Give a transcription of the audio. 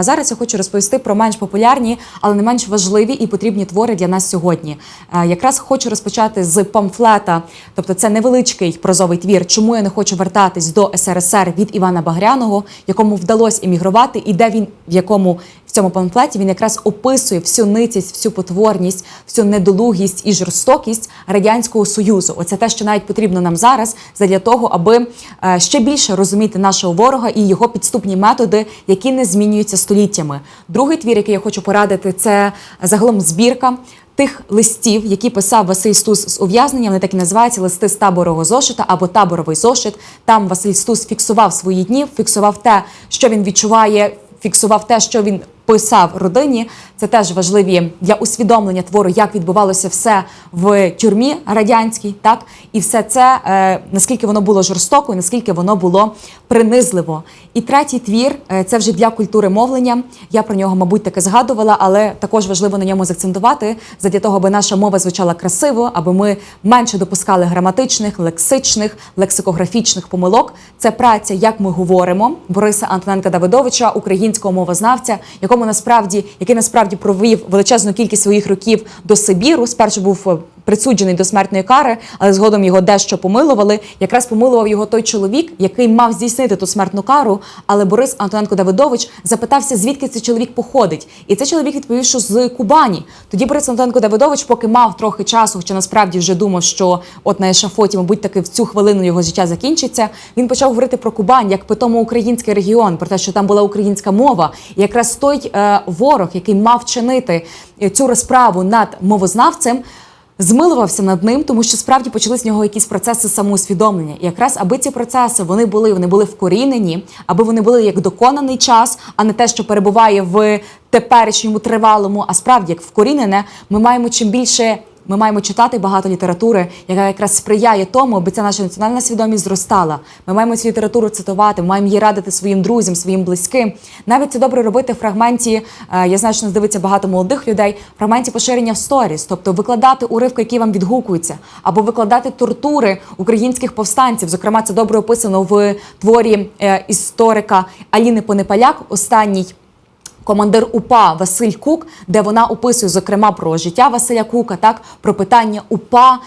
А зараз я хочу розповісти про менш популярні, але не менш важливі і потрібні твори для нас сьогодні. Е, Якраз хочу розпочати з памфлета, тобто це невеличкий прозовий твір. Чому я не хочу вертатись до СРСР від Івана Багряного, якому вдалося емігрувати, і де він в якому в цьому памфлеті він якраз описує всю ницість, всю потворність, всю недолугість і жорстокість радянського союзу. Оце те, що навіть потрібно нам зараз, задля того, аби е, ще більше розуміти нашого ворога і його підступні методи, які не змінюються століттями. Другий твір, який я хочу порадити, це загалом збірка. Тих листів, які писав Василь Стус з ув'язнення, вони так і називаються листи з таборового зошита або таборовий зошит. Там Василь Стус фіксував свої дні, фіксував те, що він відчуває, фіксував те, що він писав родині. Це теж важливі для усвідомлення твору, як відбувалося все в тюрмі радянській, так і все це е, наскільки воно було жорстоко, і наскільки воно було принизливо. І третій твір е, це вже для культури мовлення. Я про нього, мабуть, таки згадувала, але також важливо на ньому заакцентувати задля того, аби наша мова звучала красиво, аби ми менше допускали граматичних, лексичних, лексикографічних помилок. Це праця, як ми говоримо Бориса Антоненка Давидовича, українського мовознавця, якому насправді який насправді провів величезну кількість своїх років до Сибіру. Спершу був е, присуджений до смертної кари, але згодом його дещо помилували. Якраз помилував його той чоловік, який мав здійснити ту смертну кару. Але Борис Антоненко Давидович запитався, звідки цей чоловік походить. І цей чоловік відповів, що з Кубані. Тоді Борис Антоненко Давидович, поки мав трохи часу, хоча насправді вже думав, що от на ешафоті, мабуть, таки в цю хвилину його життя закінчиться. Він почав говорити про Кубань як питомо український регіон, про те, що там була українська мова. І якраз той е, ворог, який мав чинити е, цю розправу над мовознавцем. Змилувався над ним, тому що справді почали з нього якісь процеси самоусвідомлення. І якраз аби ці процеси вони були, вони були вкорінені, аби вони були як доконаний час, а не те, що перебуває в теперішньому тривалому, а справді як вкорінене, ми маємо чим більше. Ми маємо читати багато літератури, яка якраз сприяє тому, аби ця наша національна свідомість зростала. Ми маємо цю літературу цитувати, ми маємо її радити своїм друзям, своїм близьким. Навіть це добре робити в фрагменті. е, Я знаю, що нас дивиться багато молодих людей. В фрагменті поширення в сторіс, тобто викладати уривки, які вам відгукуються, або викладати тортури українських повстанців. Зокрема, це добре описано в творі е, історика Аліни Понепаляк. Останній командир УПА Василь Кук, де вона описує зокрема про життя Василя Кука, так про питання УПА,